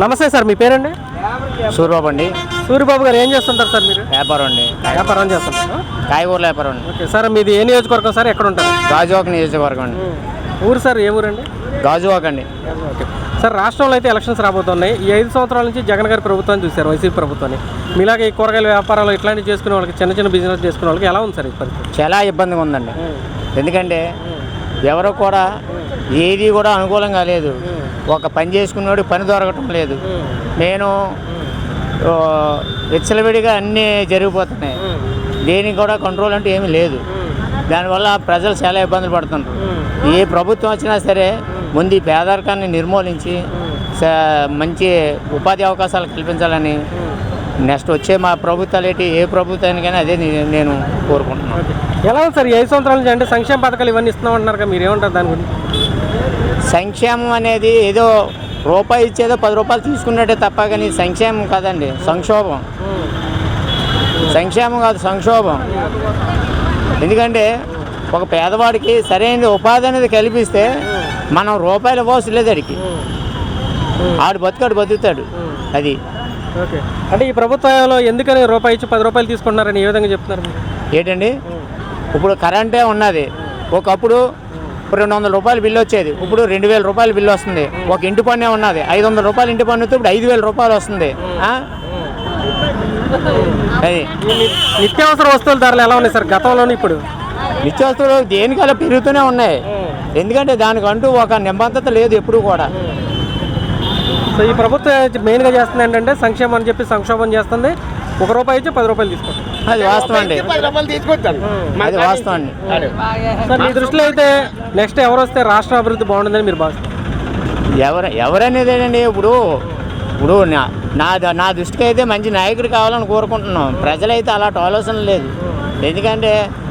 నమస్తే సార్ మీ పేరండి? సూర్యబాబు అండి. సూర్యబాబు గారు ఏం చేస్తుంటారు సార్ మీరు? వ్యాపారం అండి. వ్యాపారం చేస్తుంటారు? కాయగూరల వ్యాపారం అండి. ఓకే సార్ మీది ఏ నియోజకవర్గం సార్? ఎక్కడ ఉంటారు గాజువాక నియోజకవర్గం అండి. ఊరు సార్ ఏ ఊరండి? గాజువాక అండి. ఓకే సార్ రాష్ట్రంలో అయితే ఎలక్షన్స్ రాబోతున్నాయి. ఈ ఐదు సంవత్సరాల నుంచి జగన్ గారి ప్రభుత్వాన్ని చూశారు వైసీపీ ప్రభుత్వాన్ని. మీలాగే ఈ కూరగాయల వ్యాపారాలు ఇట్లాంటివి చేసుకునే వాళ్ళకి చిన్న చిన్న బిజినెస్ చేసుకునే వాళ్ళకి ఎలా ఉంది సార్ ఈ పరిస్థితి? చాలా ఇబ్బందిగా ఉందండి. ఎందుకంటే ఎవరు కూడా ఏది కూడా అనుకూలంగా లేదు. ఒక పని చేసుకున్నాడు పని దొరకటం లేదు. నేను విచ్చలవిడిగా అన్నీ జరిగిపోతున్నాయి. దేనికి కూడా కంట్రోల్ అంటూ ఏమీ లేదు. దానివల్ల ప్రజలు చాలా ఇబ్బందులు పడుతున్నారు ఏ ప్రభుత్వం వచ్చినా సరే ముందు ఈ పేదరికాన్ని నిర్మూలించి మంచి ఉపాధి అవకాశాలు కల్పించాలని నెక్స్ట్ వచ్చే మా ప్రభుత్వాలు ఏంటి ఏ ప్రభుత్వానికైనా అదే నేను కోరుకుంటున్నాను. ఎలా సార్? ఐదు సంవత్సరాల నుంచి అంటే సంక్షేమ పథకాలు ఇవన్నీ ఇస్తున్నాం అంటున్నారు మీరు ఏమంటారు దాని గురించి? సంక్షేమం అనేది ఏదో రూపాయి ఇచ్చేదో పది రూపాయలు తీసుకున్నట్టే తప్ప కానీ సంక్షేమం కాదండి సంక్షోభం. సంక్షేమం కాదు సంక్షోభం. ఎందుకంటే ఒక పేదవాడికి సరైన ఉపాధి అనేది కల్పిస్తే మనం రూపాయలు ఇవ్వాల్సి లేదు అడిగి ఆడు బతుకాడు బతుకుతాడు. అది. ఓకే. అంటే ఈ ప్రభుత్వంలో ఎందుకని రూపాయి ఇచ్చి పది రూపాయలు తీసుకుంటున్నారని ఏ విధంగా చెప్తున్నారు ఏంటండి? ఇప్పుడు కరెంటే ఉన్నది. ఒకప్పుడు రెండు వందల రూపాయలు బిల్లు వచ్చేది. ఇప్పుడు రెండు వేల రూపాయలు బిల్లు వస్తుంది. ఒక ఇంటి పన్నే ఉన్నది. ఐదు వందల రూపాయలు ఇంటి పన్ను ఇప్పుడు ఐదు వేల రూపాయలు వస్తుంది? అది. నిత్యావసర వస్తువుల ధరలు ఎలా ఉన్నాయి సార్ గతంలోనే ఇప్పుడు? నిత్యావసరాలు దేనికలా పెరుగుతూనే ఉన్నాయి. ఎందుకంటే దానికంటూ ఒక నిబంధత లేదు ఎప్పుడు కూడా. సో ఈ ప్రభుత్వం మెయిన్గా చేస్తుంది ఏంటంటే సంక్షేమం అని చెప్పి సంక్షోభం చేస్తుంది. ఒక రూపాయి ఇచ్చి పది రూపాయలు తీసుకుంటాం అది వాస్తవం అండి. అది వాస్తవం అండి. సార్ మీ దృష్టిలో అయితే నెక్స్ట్ ఎవరు వస్తే రాష్ట్ర అభివృద్ధి బాగుంటుందని మీరు భావిస్తారు ఎవరు ఎవరనేది ఏంటండి ఇప్పుడు ఇప్పుడు నా నా దృష్టికి అయితే మంచి నాయకుడు కావాలని కోరుకుంటున్నాం. ప్రజలైతే అలాంటి ఆలోచన లేదు. ఎందుకంటే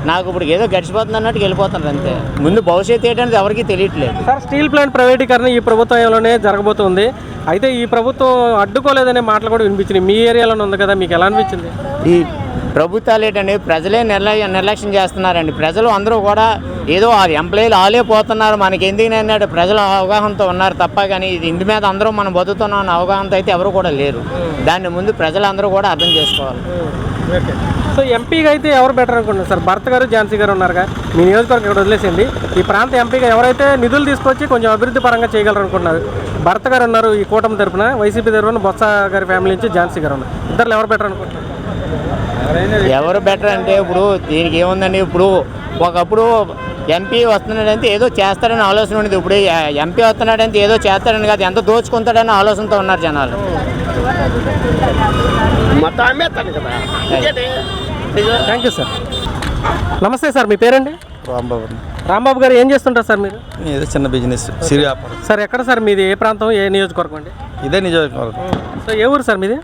నాకు ఇప్పుడు ఏదో గడిచిపోతుంది అన్నట్టు వెళ్ళిపోతున్నారు అంతే. ముందు భవిష్యత్తు ఏంటనేది ఎవరికీ తెలియట్లేదు. సార్ స్టీల్ ప్లాంట్ ప్రైవేటీకరణ ఈ ప్రభుత్వంలోనే జరగబోతుంది? అయితే ఈ ప్రభుత్వం అడ్డుకోలేదనే మాటలు కూడా వినిపించినాయి. మీ ఏరియాలోనే ఉంది కదా మీకు ఎలా అనిపించింది? ఈ ప్రభుత్వాలు ఏంటండి ప్రజలే నిర్లయ నిర్లక్ష్యం చేస్తున్నారండి. ప్రజలు అందరూ కూడా ఏదో ఆ ఎంప్లాయీలు ఆలే పోతున్నారు. మనకి ఎందుకు అన్నాడు. ప్రజలు అవగాహనతో ఉన్నారు తప్ప కానీ ఇది ఇంటి మీద అందరూ మనం బతుకుతున్నాం అన్న అవగాహనతో అయితే ఎవరు కూడా లేరు. దాన్ని ముందు ప్రజలందరూ కూడా అర్థం చేసుకోవాలి. సో ఎంపీగా అయితే ఎవరు బెటర్ అనుకుంటున్నారు? సార్ భర్త గారు ఝాన్సీ గారు ఉన్నారుగా. మీ నియోజకవర్గం ఇక్కడ వదిలేసింది ఈ ప్రాంత ఎంపీగా ఎవరైతే నిధులు తీసుకొచ్చి కొంచెం అభివృద్ధి పరంగా చేయగలరు అనుకుంటున్నారు భర్త గారు ఉన్నారు ఈ కూటమి తరపున. వైసీపీ తరపున బొత్స గారి ఫ్యామిలీ నుంచి ఝాన్సీ గారు ఉన్నారు. ఇద్దరు ఎవరు బెటర్ అనుకుంటున్నారు? ఎవరు బెటర్ అంటే ఇప్పుడు దీనికి ఏముందండి? ఇప్పుడు ఒకప్పుడు ఎంపీ వస్తున్నాడంటే ఏదో చేస్తాడని ఆలోచన ఉండేది. ఇప్పుడు ఎంపీ వస్తున్నాడంటే ఏదో చేస్తాడని కాదు ఎంత దోచుకుంటాడని ఆలోచనతో ఉన్నారు జనాలు. థ్యాంక్ యూ సార్ నమస్తే సార్ మీ పేరండి? రాంబాబు. రాంబాబు గారు ఏం చేస్తుంటారు సార్ మీరు? ఏదో చిన్న బిజినెస్ సిరి వ్యాపారం. సార్ ఎక్కడ సార్ మీది ఏ ప్రాంతం ఏ నియోజకవర్గం అండి? ఇదే నియోజకవర్గం. సో ఏ ఊరు సార్ మీది?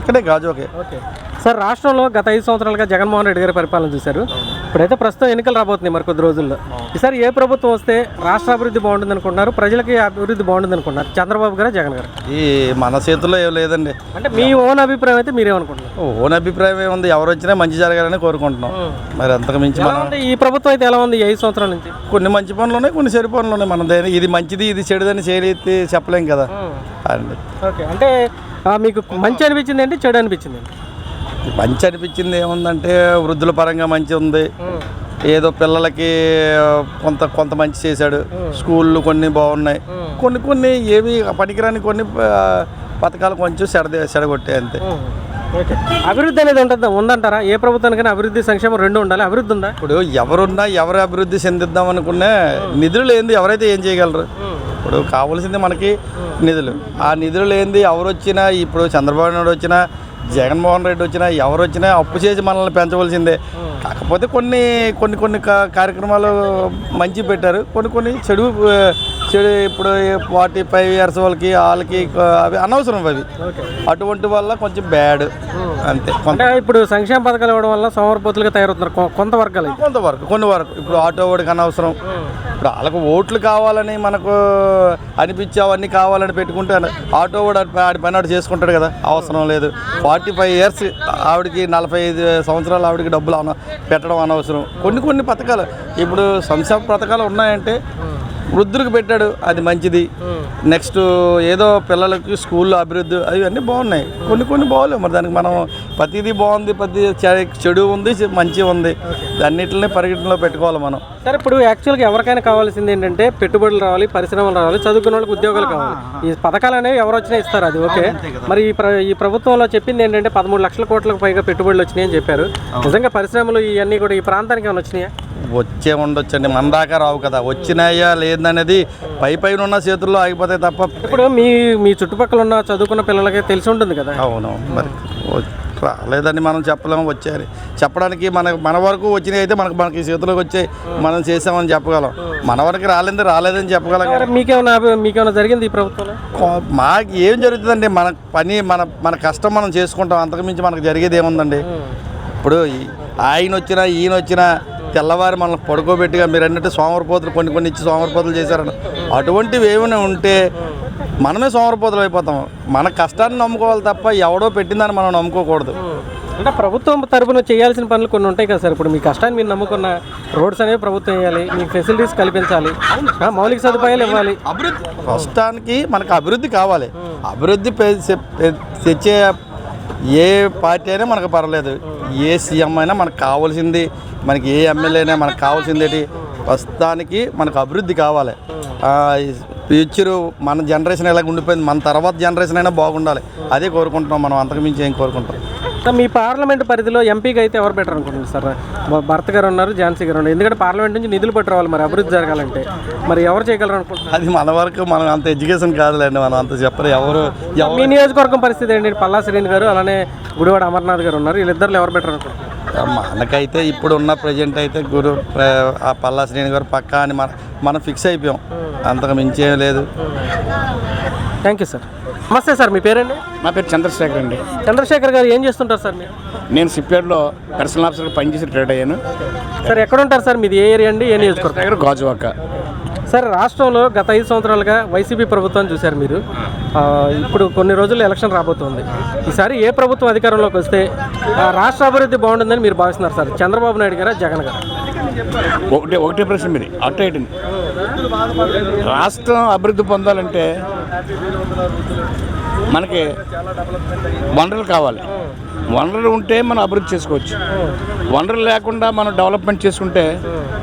ఇక్కడే గాజువాకే. ఓకే సార్ రాష్ట్రంలో గత ఐదు సంవత్సరాలుగా జగన్మోహన్ రెడ్డి గారి పరిపాలన చూశారు. ఇప్పుడైతే ప్రస్తుతం ఎన్నికలు రాబోతున్నాయి మరి కొద్ది రోజుల్లో. ఈసారి ఏ ప్రభుత్వం వస్తే రాష్ట్ర అభివృద్ధి బాగుంటుంది అనుకుంటున్నారు? ప్రజలకి అభివృద్ధి బాగుంటుంది అనుకుంటున్నారు? చంద్రబాబు గారు జగన్ గారు? ఈ మన చేతుల్లో ఏం లేదండి. అంటే మీ ఓన్ అభిప్రాయం అయితే మీరేమనుకుంటున్నారు ఓన్ అభిప్రాయం ఏముంది? ఎవరు వచ్చినా మంచి జరగాలని కోరుకుంటున్నాం. మరి అంతకు మించి మనం ఈ ప్రభుత్వం అయితే ఎలా ఉంది? ఈ ఐదు సంవత్సరాల నుంచి? కొన్ని మంచి పనులు ఉన్నాయి కొన్ని చెడు పనులు ఉన్నాయి మన దేని ఇది మంచిది ఇది చెడుదని చేయలేతి చెప్పలేం కదా. ఓకే. అంటే మీకు మంచి అనిపించింది ఏంటి చెడు అనిపించింది? మంచి అనిపించింది ఏముందంటే వృద్ధుల పరంగా మంచి ఉంది. ఏదో పిల్లలకి కొంత కొంత మంచి చేశాడు. స్కూళ్ళు కొన్ని బాగున్నాయి. కొన్ని కొన్ని ఏవి పనికిరాని కొన్ని పథకాలు కొంచెం సెడ సెడగొట్టాయి అంతే. అభివృద్ధి అనేది ఉంటుంది? ఉందంటారా? ఏ ప్రభుత్వానికైనా అభివృద్ధి సంక్షేమం రెండు ఉండాలి. అభివృద్ధి ఉందా? ఇప్పుడు ఎవరున్నా ఎవరు అభివృద్ధి చెందిద్దాం అనుకున్నా నిధులు లేనిది ఎవరైతే ఏం చేయగలరు? ఇప్పుడు కావాల్సింది మనకి నిధులు. ఆ నిధులు లేనిది ఎవరు వచ్చినా ఇప్పుడు చంద్రబాబు నాయుడు వచ్చినా జగన్మోహన్ రెడ్డి వచ్చినా ఎవరు వచ్చినా అప్పు చేసి మనల్ని పెంచవలసిందే. కాకపోతే కొన్ని కొన్ని కొన్ని కార్యక్రమాలు మంచి పెట్టారు. కొన్ని కొన్ని చెడు చెడు ఇప్పుడు ఫార్టీ ఫైవ్ ఇయర్స్ వాళ్ళకి వాళ్ళకి అవి అనవసరం అవి. అటువంటి వల్ల కొంచెం బ్యాడ్. అంతే. కొంత ఇప్పుడు సంక్షేమ పథకాలు ఇవ్వడం వల్ల సోమరపోతులుగా తయారవుతున్నారు. కొంత వర్గాలు కొంతవరకు కొన్ని వరకు. ఇప్పుడు ఆటో వాడికి అనవసరం. ఇప్పుడు వాళ్ళకు ఓట్లు కావాలని మనకు అనిపించి అవన్నీ కావాలని పెట్టుకుంటే ఆటో వాడు ఆడి పని ఆడు చేసుకుంటాడు కదా. అవసరం లేదు. ఫార్టీ ఫైవ్ ఇయర్స్ ఆవిడకి నలభై ఐదు సంవత్సరాలు ఆవిడకి డబ్బులు పెట్టడం అనవసరం. కొన్ని కొన్ని పథకాలు ఇప్పుడు సంక్షేమ పథకాలు ఉన్నాయంటే వృద్ధులకు పెట్టాడు అది మంచిది. నెక్స్ట్ ఏదో పిల్లలకి స్కూల్లో అభివృద్ధి అవన్నీ బాగున్నాయి. కొన్ని కొన్ని బాగోలేవు మరి దానికి మనం ప్రతిదీ బాగుంది ప్రతి చెడు ఉంది మంచి ఉంది. అన్నిటిని పరిగణలో పెట్టుకోవాలి మనం. సరే ఇప్పుడు యాక్చువల్గా ఎవరికైనా కావాల్సింది ఏంటంటే పెట్టుబడులు రావాలి పరిశ్రమలు రావాలి చదువుకున్న వాళ్ళకి ఉద్యోగాలు కావాలి. ఈ పథకాలు అనేవి ఎవరు వచ్చినా ఇస్తారు అది ఓకే? మరి ఈ ఈ ప్రభుత్వంలో చెప్పింది ఏంటంటే పదమూడు లక్షల కోట్లకు పైగా పెట్టుబడులు వచ్చినాయని చెప్పారు. నిజంగా పరిశ్రమలు ఇవన్నీ కూడా ఈ ప్రాంతానికి ఏమైనా వచ్చినాయా? వచ్చే ఉండొచ్చండి. మన దాకా రావు కదా. వచ్చినాయా లేదనేది పై పైన ఉన్న చేతుల్లో ఆగిపోతాయి తప్ప ఇప్పుడు మీ మీ చుట్టుపక్కల ఉన్న చదువుకున్న పిల్లలకి తెలిసి ఉంటుంది కదా. అవును. మరి రాలేదని మనం చెప్పలేము వచ్చాయని చెప్పడానికి మన మన వరకు వచ్చినాయి అయితే మనకు మనకి చేతిలోకి వచ్చాయి మనం చేసామని చెప్పగలం. మన వరకు రాలేదు రాలేదని చెప్పగలం మీకేమైనా మీకేమైనా జరిగింది ఈ ప్రభుత్వంలో? మాకు ఏం జరుగుతుందండి? మన పని మన మన కష్టం మనం చేసుకుంటాం. అంతకుమించి మనకు జరిగేది ఏముందండి? ఇప్పుడు ఆయన వచ్చినా ఈయన వచ్చినా తెల్లవారి మనల్ని పడుకోబెట్టిగా మీరు అన్నట్టు సోమరపోతులు కొన్ని కొన్ని ఇచ్చి సోమరపోతులు చేశారని. అటువంటివి ఏమైనా ఉంటే మనమే సోమరపోతులు అయిపోతాం. మన కష్టాన్ని నమ్ముకోవాలి తప్ప ఎవడో పెట్టిందని మనం నమ్ముకోకూడదు. అంటే ప్రభుత్వం తరపున చేయాల్సిన పనులు కొన్ని ఉంటాయి కదా సార్. ఇప్పుడు మీ కష్టాన్ని మీరు నమ్ముకున్న రోడ్స్ అనేవి ప్రభుత్వం వేయాలి మీకు ఫెసిలిటీస్ కల్పించాలి మౌలిక సదుపాయాలు ఇవ్వాలి. ప్రస్తుతానికి మనకు అభివృద్ధి కావాలి. అభివృద్ధి తెచ్చే ఏ పార్టీ అయినా మనకు పర్లేదు. ఏ సీఎం అయినా మనకు కావాల్సింది మనకి ఏ ఎమ్మెల్యే అయినా మనకు కావాల్సింది ఏంటి? ప్రస్తుతానికి మనకు అభివృద్ధి కావాలి. ఫ్యూచరు మన జనరేషన్ ఎలాగ ఉండిపోయింది మన తర్వాత జనరేషన్ అయినా బాగుండాలి. అదే కోరుకుంటున్నాం మనం అంతకుమించి ఏం కోరుకుంటాం మీ పార్లమెంట్ పరిధిలో ఎంపీగా అయితే ఎవరు బెటర్ అనుకుంటున్నారు సార్? భర్త గారు ఉన్నారు ఝాన్సీ గారు ఉన్నారు. ఎందుకంటే పార్లమెంట్ నుంచి నిధులు పట్టు రావాలి మరి అభివృద్ధి జరగాలంటే. మరి ఎవరు చేయగలరు అనుకుంటున్నారు? అది మన వరకు మనం అంత ఎడ్యుకేషన్ కాదులేండి మనం అంత చెప్పరు. ఎవరు మీ నియోజకవర్గం పరిస్థితి ఏంటి? పల్లా శ్రీని గారు అలానే గుడివాడ అమర్నాథ్ గారు ఉన్నారు. వీళ్ళిద్దరు ఎవరు బెటర్ అనుకుంటున్నారు? మనకైతే ఇప్పుడు ఉన్న ప్రజెంట్ అయితే గురు ఆ పల్లా శ్రేణి గారు పక్క అని మన మనం ఫిక్స్ అయిపోయాం. అంతకు మించి లేదు. థ్యాంక్ యూ సార్ నమస్తే సార్ మీ పేరండి? నా పేరు చంద్రశేఖర్ అండి. చంద్రశేఖర్ గారు ఏం చేస్తుంటారు సార్ మీరు? నేను సిప్యాడ్లో పర్సనల్ ఆఫీసర్గా పనిచేసి రిటైర్డ్ అయ్యాను. సార్ ఎక్కడ ఉంటారు సార్ మీది? ఏ ఏరియా అండి? ఏ నియోజకవర్గం? గాజువాక. సార్ రాష్ట్రంలో గత ఐదు సంవత్సరాలుగా వైసీపీ ప్రభుత్వాన్ని చూశారు మీరు. ఇప్పుడు కొన్ని రోజుల్లో ఎలక్షన్ రాబోతుంది. ఈసారి ఏ ప్రభుత్వం అధికారంలోకి వస్తే ఆ, రాష్ట్ర అభివృద్ధి బాగుంటుందని మీరు భావిస్తున్నారు సార్? చంద్రబాబు నాయుడు గారా జగన్ గారు? ఒకటే ఒకటే ప్రశ్న మీది. అటు ఇటు. రాష్ట్రం అభివృద్ధి పొందాలంటే మనకి వనరులు కావాలి. వనరులు ఉంటే మనం అభివృద్ధి చేసుకోవచ్చు. వనరులు లేకుండా మనం డెవలప్మెంట్ చేసుకుంటే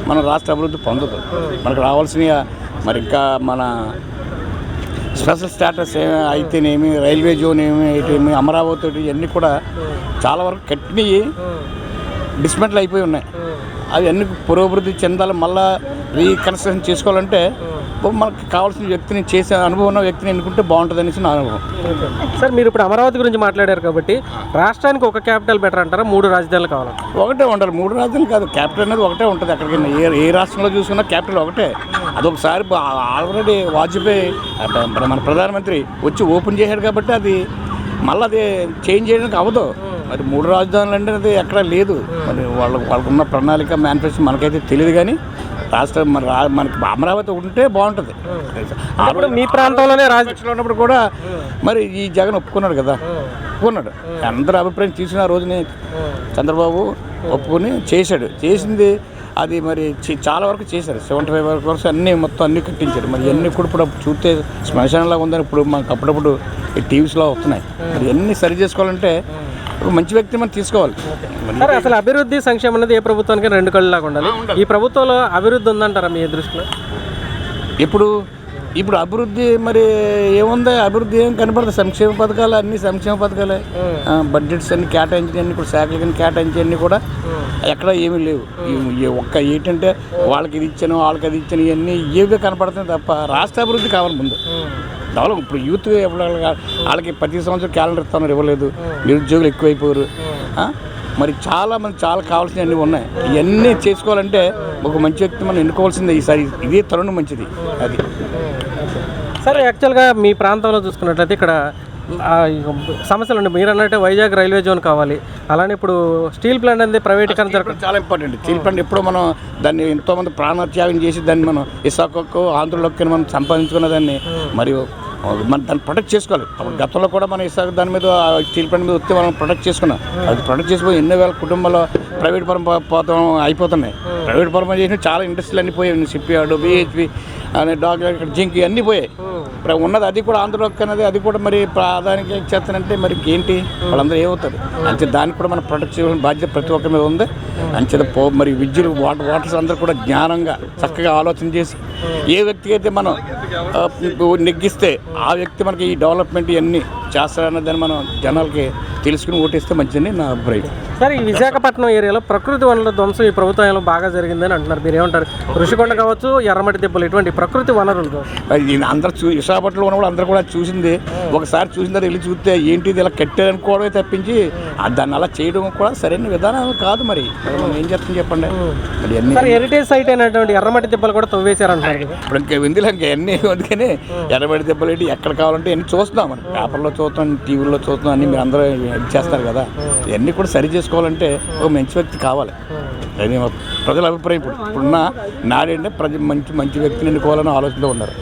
మన రాష్ట్ర అభివృద్ధి పొందదు. మనకు రావాల్సిన మరి ఇంకా మన స్పెషల్ స్టేటస్ ఏమి అయితేనేమి రైల్వే జోన్ ఏమి అయితేమి అమరావతి ఇవన్నీ కూడా చాలా వరకు కట్టినవి డిస్మెంటల్ అయిపోయి ఉన్నాయి. అవి అన్ని పురోభివృద్ధి చెందాలి మళ్ళా రీకన్స్ట్రక్షన్ చేసుకోవాలంటే మనకు కావాల్సిన వ్యక్తిని చేసే అనుభవం ఉన్న వ్యక్తిని ఎన్నుకుంటే బాగుంటుంది అనేసి నా అనుభవం. సార్ మీరు ఇప్పుడు అమరావతి గురించి మాట్లాడారు కాబట్టి రాష్ట్రానికి ఒక క్యాపిటల్ బెటర్ అంటారా? మూడు రాజధానులు కావాలంట ఒకటే ఉండాలి. మూడు రాజ్యాలు కాదు క్యాపిటల్ అనేది ఒకటే ఉంటుంది. అక్కడికి ఏ ఏ రాష్ట్రంలో చూసుకున్నా క్యాపిటల్ ఒకటే. అదొకసారి ఆల్రెడీ వాజ్పేయి మన ప్రధానమంత్రి వచ్చి ఓపెన్ చేశాడు కాబట్టి అది మళ్ళీ అది చేంజ్ చేయడానికి అవ్వదు మరి మూడు రాజధానులు అంటే అది ఎక్కడ లేదు. మరి వాళ్ళకు వాళ్ళకున్న ప్రణాళిక మేనిఫెస్టో మనకైతే తెలియదు కానీ రాష్ట్రం మన రా- మనకి అమరావతి ఉంటే బాగుంటుంది. ఆ ఇప్పుడు మీ ప్రాంతంలోనే రాజ రాజపక్షలో ఉన్నప్పుడు కూడా మరి ఈ జగన్ ఒప్పుకున్నాడు కదా. ఒప్పుకున్నాడు. అందరి అభిప్రాయం తీసుకున్న రోజుని చంద్రబాబు ఒప్పుకొని చేశాడు. చేసింది అది మరి చాలా వరకు చేశారు. సెవెంటీ ఫైవ్ వరకు వరకు అన్నీ మొత్తం అన్నీ కట్టించారు మరి ఇవన్నీ కూడా ఇప్పుడు చూస్తే శ్మశానంలాగా ఉందని ఇప్పుడు మనకు అప్పుడప్పుడు ఈ టీవీస్లో వస్తున్నాయి. మరి ఇవన్నీ సరి చేసుకోవాలంటే మంచి వ్యక్తి మనం తీసుకోవాలి. సార్ అసలు అభివృద్ధి సంక్షేమం అనేది ఏ ప్రభుత్వానికి రెండు కళ్ళు లాగా ఉండాలి. ఈ ప్రభుత్వంలో అభివృద్ధి ఉందంటారా మీ దృష్టిలో? ఇప్పుడు ఇప్పుడు అభివృద్ధి మరి ఏముంది? అభివృద్ధి ఏం కనపడదు. సంక్షేమ పథకాలు అన్ని సంక్షేమ పథకాలే. బడ్జెట్స్ అన్ని కేటాయించిన అన్ని కూడా శాఖలకి అన్ని కేటాయించన్నీ కూడా ఎక్కడ ఏమీ లేవు. ఒక్క ఏంటంటే వాళ్ళకి ఇది ఇచ్చాను వాళ్ళకి అది ఇచ్చాను ఇవన్నీ ఏవే కనపడుతున్నాయి తప్ప రాష్ట్ర అభివృద్ధి కావాలి ముందు. డెవలప్ ఇప్పుడు యూత్ ఎప్పుడు వాళ్ళకి ప్రతి సంవత్సరం క్యాలెండర్ ఇస్తున్నారు ఇవ్వలేదు. నిరుద్యోగులు ఎక్కువైపోయారు. ఆ? మరి చాలా మంది చాలా కావాల్సినవి ఉన్నాయి. ఇవన్నీ చేసుకోవాలంటే ఒక మంచి వ్యక్తి మనం ఎన్నుకోవాల్సిందే ఈసారి. ఇదే తరుణం మంచిది. అది. సరే యాక్చువల్గా మీ ప్రాంతంలో చూసుకున్నట్లయితే ఇక్కడ సమస్యలు ఉన్నాయి. మీరు అన్నట్టు వైజాగ్ రైల్వే జోన్ కావాలి. అలానే ఇప్పుడు స్టీల్ ప్లాంట్ అనేది ప్రైవేటీకరణ జరగ చాలా ఇంపార్టెంట్ చీల్పండి ఎప్పుడో మనం దాన్ని ఎంతోమంది ప్రాణత్యాగం చేసి దాన్ని మనం ఇసాకకు ఆంధ్రలోకి మనం సంపాదించుకున్న దాన్ని. మరియు మనం దాన్ని ప్రొటెక్ట్ చేసుకోవాలి. అప్పుడు గతంలో కూడా మన ఇసాగ దాని మీద స్టీల్ ప్లాంట్ మీద వస్తే మనం ప్రొటెక్ట్ చేసుకున్నాం. అది ప్రొటెక్ట్ చేసుకుని ఎన్నో వేల కుటుంబాల్లో ప్రైవేట్ పరం పోతాం అయిపోతున్నాయి. ప్రైవేట్ పరం చేసిన చాలా ఇండస్ట్రీలు అన్నీ పోయాయి. సిప్పి యార్డు బిహెచ్పి అనే డాగ్ ఇక్కడ జింక్ అన్నీ పోయాయి. ఇప్పుడు ఉన్నది అది కూడా ఆంధ్రలోకి అనేది అది కూడా మరి ప్రాధాన్యత ఇచ్చేస్తానంటే మరి ఏంటి వాళ్ళందరూ ఏమవుతారు? అంతే దానికి కూడా మనం ప్రొటెక్ట్ చేయాల్సిన బాధ్యత ప్రతి ఒక్కరి మీద ఉంది. అంచేత పో మరి విద్యులు వాటర్ వాటర్స్ అందరూ కూడా జ్ఞానంగా చక్కగా ఆలోచన చేసి ఏ వ్యక్తికి అయితే మనం నెగ్గిస్తే ఆ వ్యక్తి మనకి ఈ డెవలప్మెంట్ ఇవన్నీ చేస్తారన్నదాన్ని మనం జనాలకి తెలుసుకుని ఓటేస్తే మంచిదని నా అభిప్రాయం. సార్ ఈ విశాఖపట్నం ఏరియాలో ప్రకృతి వనరుల ధ్వంసం ఈ ప్రభుత్వంలో బాగా జరిగిందని అంటున్నారు. మీరు ఏమంటారు? ఋషికొండ కావచ్చు ఎర్రమట్టి దెబ్బలు ఇటువంటి ప్రకృతి వనరులు అందరూ చూ విశాఖపట్నంలో ఉన్న అందరూ కూడా చూసింది. ఒకసారి చూసిన తర్వాత వెళ్ళి చూస్తే ఏంటి ఇది ఇలా కట్టారనుకోవడమే తప్పించి దాన్ని అలా చేయడం కూడా సరైన విధానం కాదు మరి. మనం ఏం చేస్తాం చెప్పండి? మరి హెరిటేజ్ సైట్ అయినటువంటి ఎర్రమట్టి దెబ్బలు కూడా తవ్వేశారంటారు ఇప్పుడు ఇంకా ఎందులో ఇంకా అన్నీ అందుకని ఎర్రబడి దెబ్బలు ఏంటి ఎక్కడ కావాలంటే అన్ని చూస్తున్నాం మనం. పేపర్లో చూస్తాం టీవీలో చూస్తాం అన్ని మీరు అందరూ చేస్తారు కదా. ఇవన్నీ కూడా సరి చేసుకోవాలంటే ఒక మంచి వ్యక్తి కావాలి. అది ప్రజల అభిప్రాయం ఇప్పుడు. ఇప్పుడున్న నాడేంటే ప్రజ మంచి మంచి వ్యక్తిని ఎన్నుకోవాలని ఆలోచనలో ఉన్నారు.